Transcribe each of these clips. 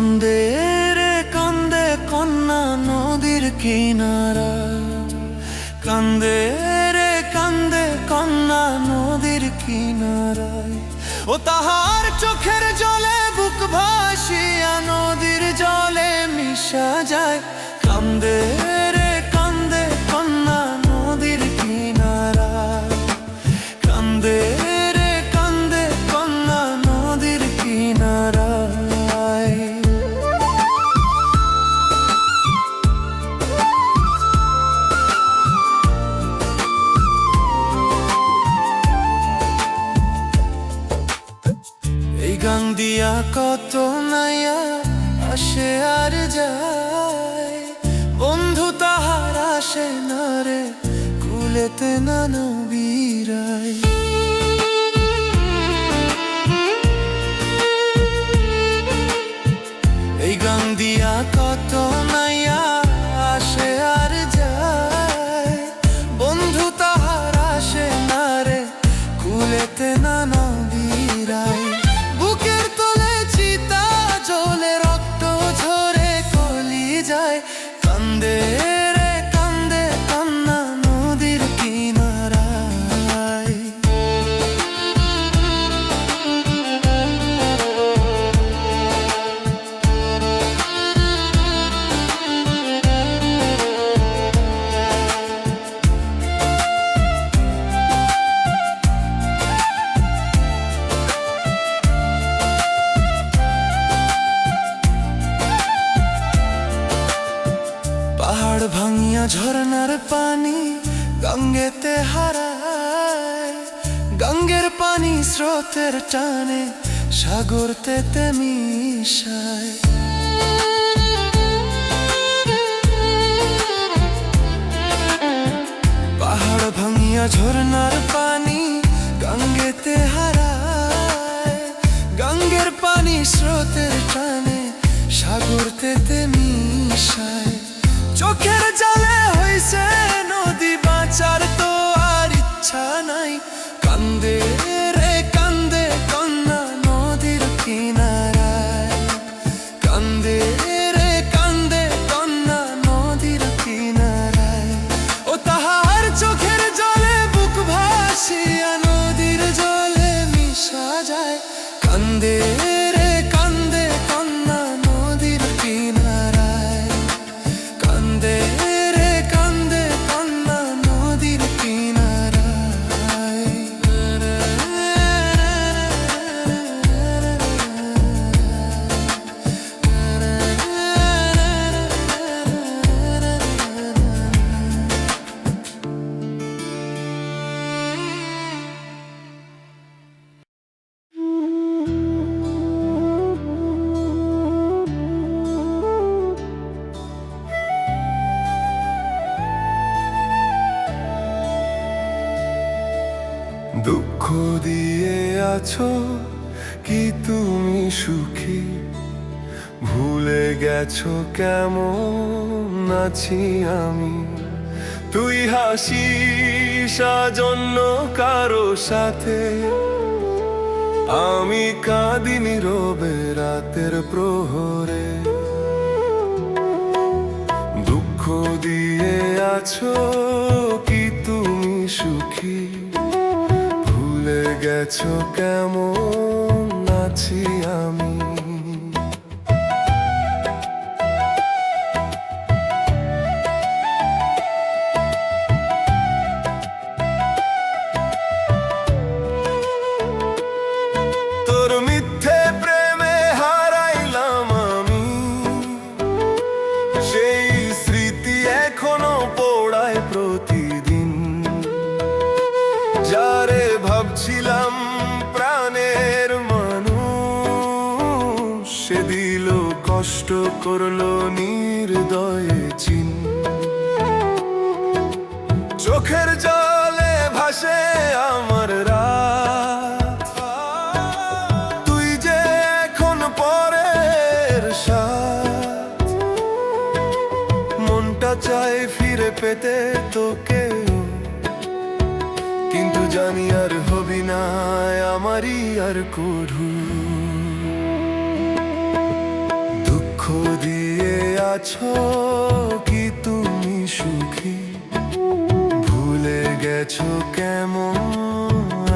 কান্দে রে কান্দে কন্যা নদীর কিনারা। কান্দে রে কান্দে কন্যা নদীর কিনারায়। ও তাহার চোখের れてなの স্রোতের দিয়ে আছো কি তুমি সুখী? ভুলে গেছো কেমন আছি আমি? তুই হাসিস জন্য কারও সাথে। আমি কাঁদিনি রবে রাতের প্রহরে। দুঃখ দিয়ে আছো কি তুমি সুখী? গেছো কেমন আছি আমি? নির্দয়ে চিন। চোখের জলে ভাসে আমার রাত। তুই যে এখন পরের সাথ মনটা চায় ফিরে পেতে তোকে। কিন্তু জানি আর হবি না, আমারই আর করু। কি তুমি সুখী? ভুলে গেছো কেমন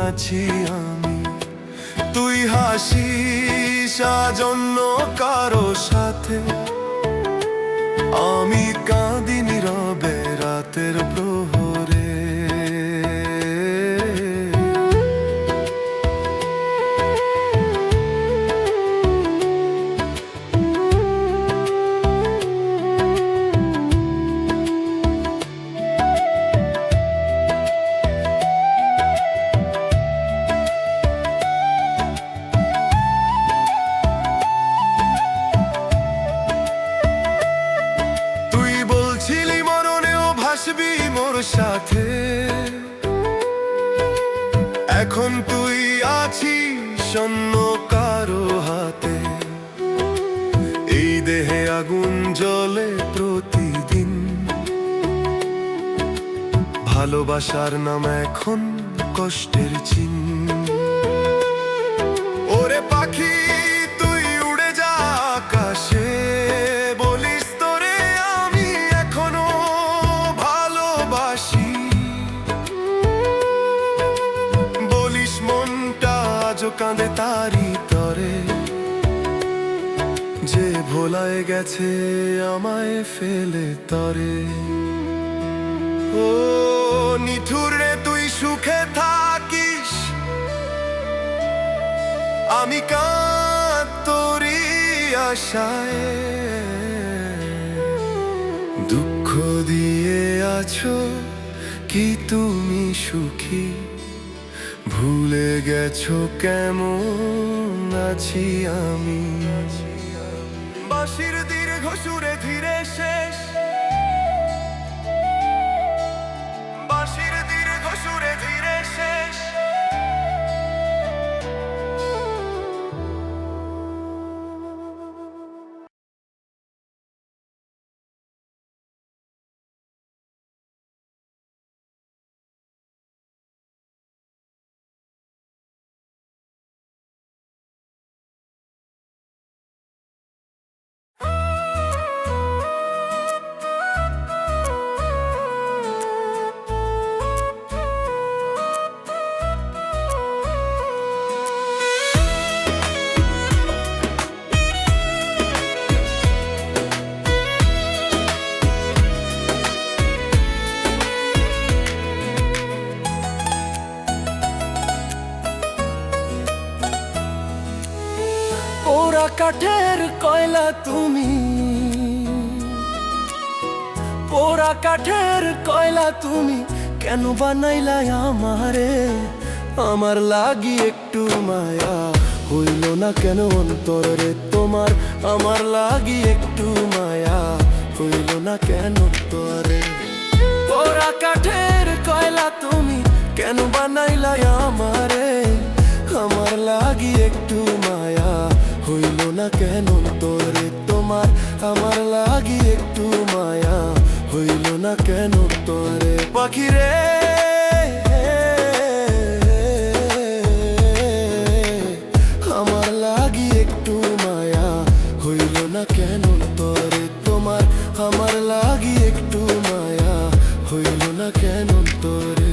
আছি আমি? তুই হাসি সাজন্য কারও সাথে। আমি কাঁদি রবে রাতের প্রহরে সাথে। এখন তুই আছিস অন্য কারও হাতে। এই দেহে আগুন জলে প্রতিদিন। ভালোবাসার নাম এখন কষ্টের চিহ্ন আজও কাঁদে তারি তরে। যে ভোলায় গেছে আমায় ফেলে তরে। ও নিঠুর রে, তুই সুখে থাকিস। আমি কাঁদ তোরি আশায়। দুঃখ দিয়ে আছো কি তুমি সুখী? ভুলে গেছো কেমন আছি আমি? বাসির দীর্ঘ সুরে ধীরে শেষ। কাঠের কয়লা তুমি কেন বানাইলা আমারে? আমার লাগি একটু মায়া হইল না কেন অন্তরে তোমার? আমার লাগি একটু মায়া হইল না কেন তোরে পোড়া কাঠের কয়লা তুমি কেন বানাইলা আমারে? আমার লাগি একটু মায়া হইল না কেন তোরে তোমার? আমার লাগি একটু মায়া হইল না কেন তোরে পাখি রে আমার লাগি একটু মায়া হইল না কেন তোরে? তোমার আমার লাগি একটু মায়া হইল না কেন তোরে?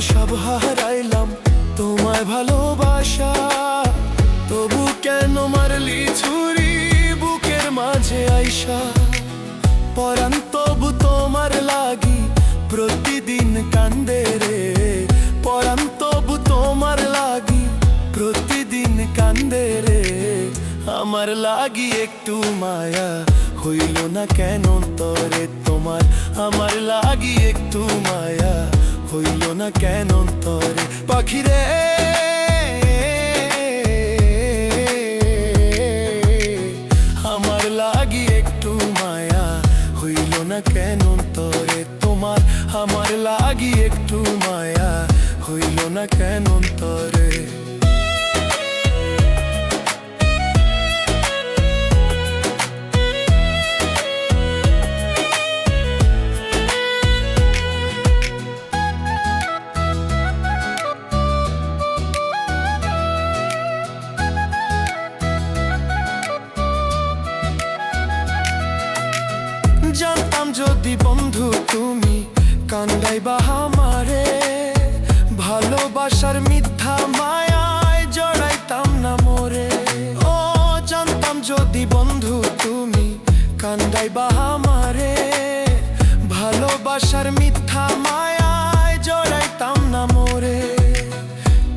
সব হারাইলাম। তোমায় ভালোবাসা, তবু কেন মারলি ছুরি? বুকের মাঝে আইসা পরান তবু তোমার লাগি, প্রতিদিন কান্দে রে। পরান তবু তোমার লাগি, প্রতিদিন কান্দে রে। আমার লাগি একটু মায়া হইল না কেন তরে? তোমার আমার লাগি কেন তরে পাখিরে? জানতাম যদি বন্ধু তুমি, কান্দাই বা আমারে। ভালোবাসার মিথ্যা মায়ায় জড়াইতাম না মোরে। ও, জানতাম যদি বন্ধু তুমি, কান্দাই বা আমারে। ভালোবাসার মিথ্যা মায়ায় জড়াইতাম না মোরে।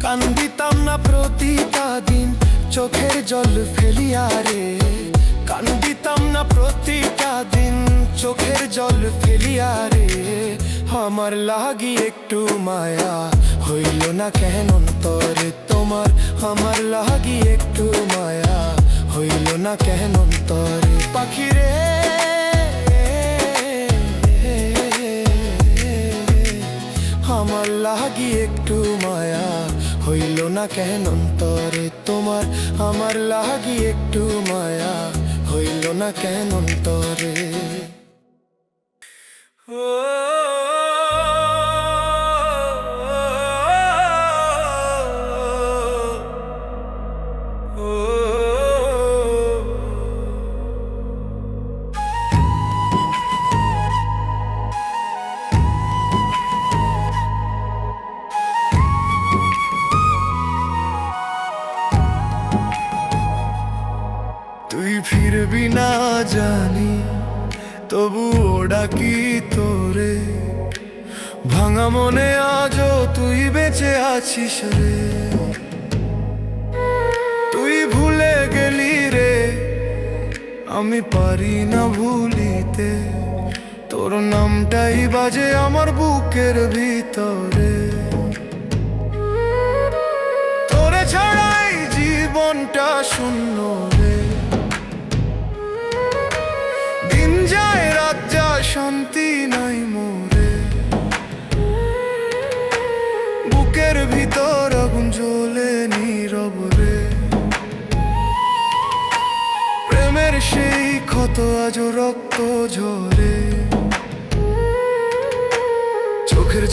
কান্দিতাম না প্রতিটা দিন, চোখের জল ফেলিয়া রে। কান্দিতাম না প্রতিটা দিন। চোখের জল ফেলিয়া রে, আমার লাগি একটু মায়া। হইল না কেন তরে তোমার, আমার লাগি একটু মায়া। হইল না কেন তরে পাখিরে আমার লাগি একটু মায়া। হইল না কেন তরে তোমার, আমার লাগি একটু মায়া। হইল না কেন তরে তুই তোর নামটাই বাজে আমার বুকের ভিতরে। তোরে ছাড়াই জীবনটা শূন্য রে। দিন যায়, রাত যায়, শান্তি নাই মোরে। বুকের ভিতর আগুন জ্বলে নীরব রে। প্রেমের সেই ক্ষত আজ রক্ত ঝরে।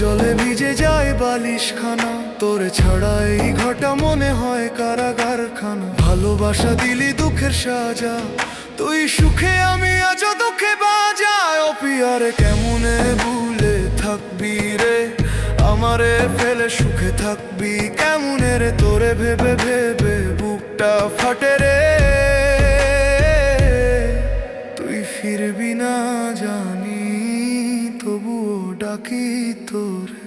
জলে ভিজে যায় বালিশ খানা তোর ছাড়া এই ঘটা মনে হয় কারাগার খানা ভালোবাসা দিলি দুঃখের সাজা। তুই সুখে, আমি আজ দুঃখে বাজায় অপিয়ারে কেমনে ভুলে থাকবি রে? আমারে ফেলে সুখে থাকবি কেমনে রে? তোরে ভেবে ভেবে বুকটা ফাটে রে। তুই ফিরবি না জানি। ডাকি তোরে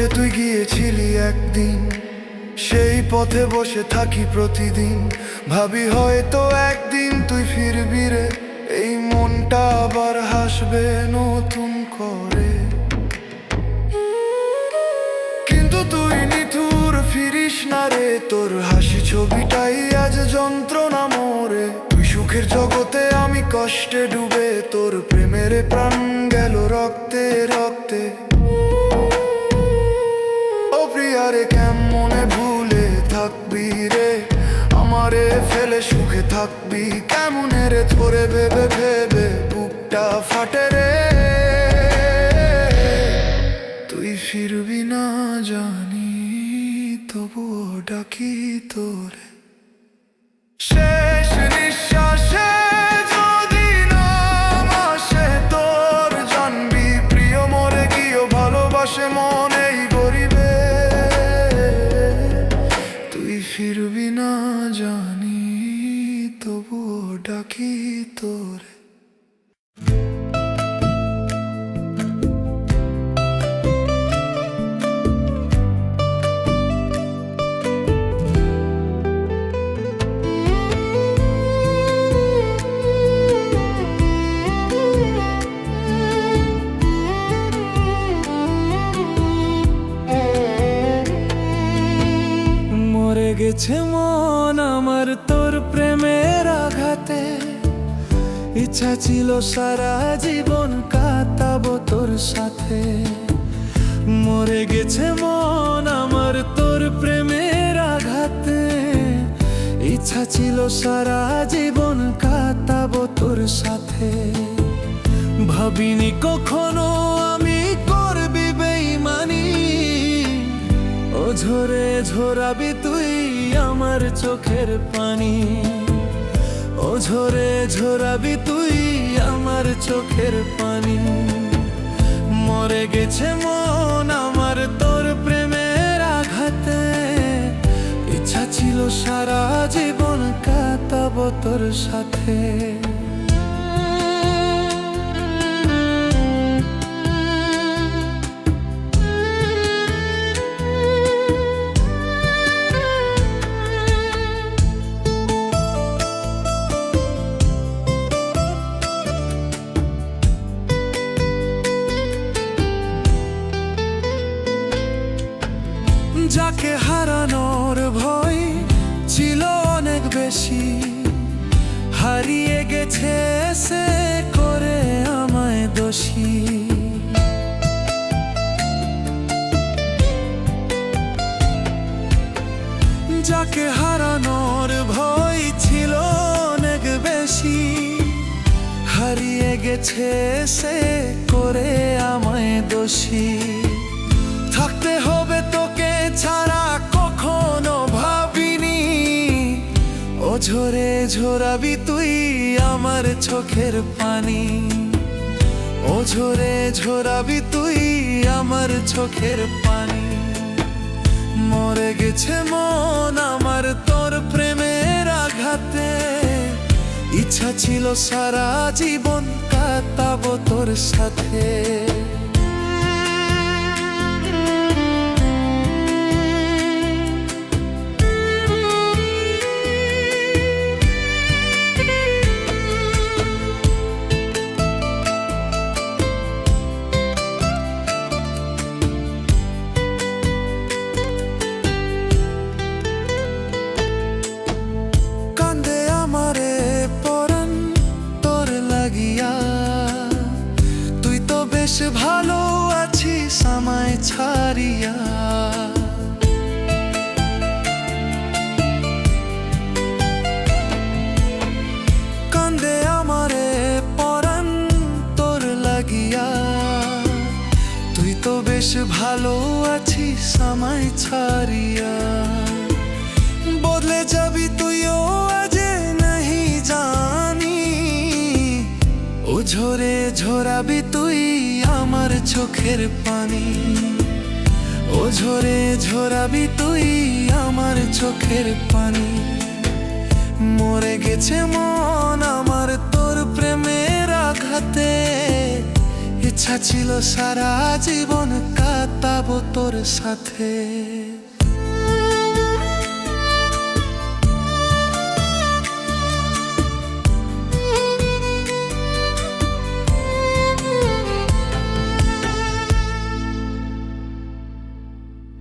পথে তুই গিয়েছিলি একদিন। সেই পথে বসে থাকি প্রতিদিন। ভাবি হয়তো একদিন তুই ফিরবি রে। এই মনটা আবার হাসবে নতুন করে। কিন্তু তুই নিথুর ফিরিস না রে। তোর হাসি ছবিটাই আজ যন্ত্রণা মোরে। তুই সুখের জগতে আমি কষ্টে ডুবে। তোর প্রেমের প্রাণ গেল রক্তে থাকবি কেমনে রে ধরে ভেবে ভেবে বুকটা ফাটে রে। তুই ফিরবি না জানি, তবুও ডাকি তোরে। শেষ নিঃশ্বাসে যদি মন আমার তোর প্রেমের আঘাতে। ইচ্ছা ছিল সারা জীবন কাটাবো তোর সাথে। মরে গেছে মন আমার তোর প্রেমের আঘাতে। ইচ্ছা ছিল সারা জীবন কাটাবো তোর সাথে। ভাবিনি কখনো ঝরে ঝরাবি তুই আমার চোখের পানি। ও ঝরে ঝরাবি তুই আমার চোখের পানি। মরে গেছে মন আমার তোর প্রেমের আঘাতে। ইচ্ছা ছিল সারা জীবন কাটাবো তোর সাথে। হারিয়ে গেছে সে করে আমায় দোষী। যাকে হারানোর ভয় ছিল অনেক বেশি, হারিয়ে গেছে সে করে আমায় দোষী। ঝরে ঝরাবি তুই আমার চোখের পানি। ও ঝরে ঝরাবি তুই আমার চোখের পানি। মরে গেছে মন আমার তোর প্রেমের আঘাতে। ইচ্ছা ছিল সারা জীবন কাটাবো তোর সাথে। আছিস আমায় ছাড়িয়া। বদলে যাবি তুইও আজ নাহি জানি। ও ঝরে ঝরাবি তুই আমার চোখের পানি। ও ঝরে ঝরাবি তুই আমার চোখের পানি। মরে গেছে মন আমার তোর প্রেমের আঘাতে। ইচ্ছা ছিল সারা জীবন কাটাবো তোর সাথে।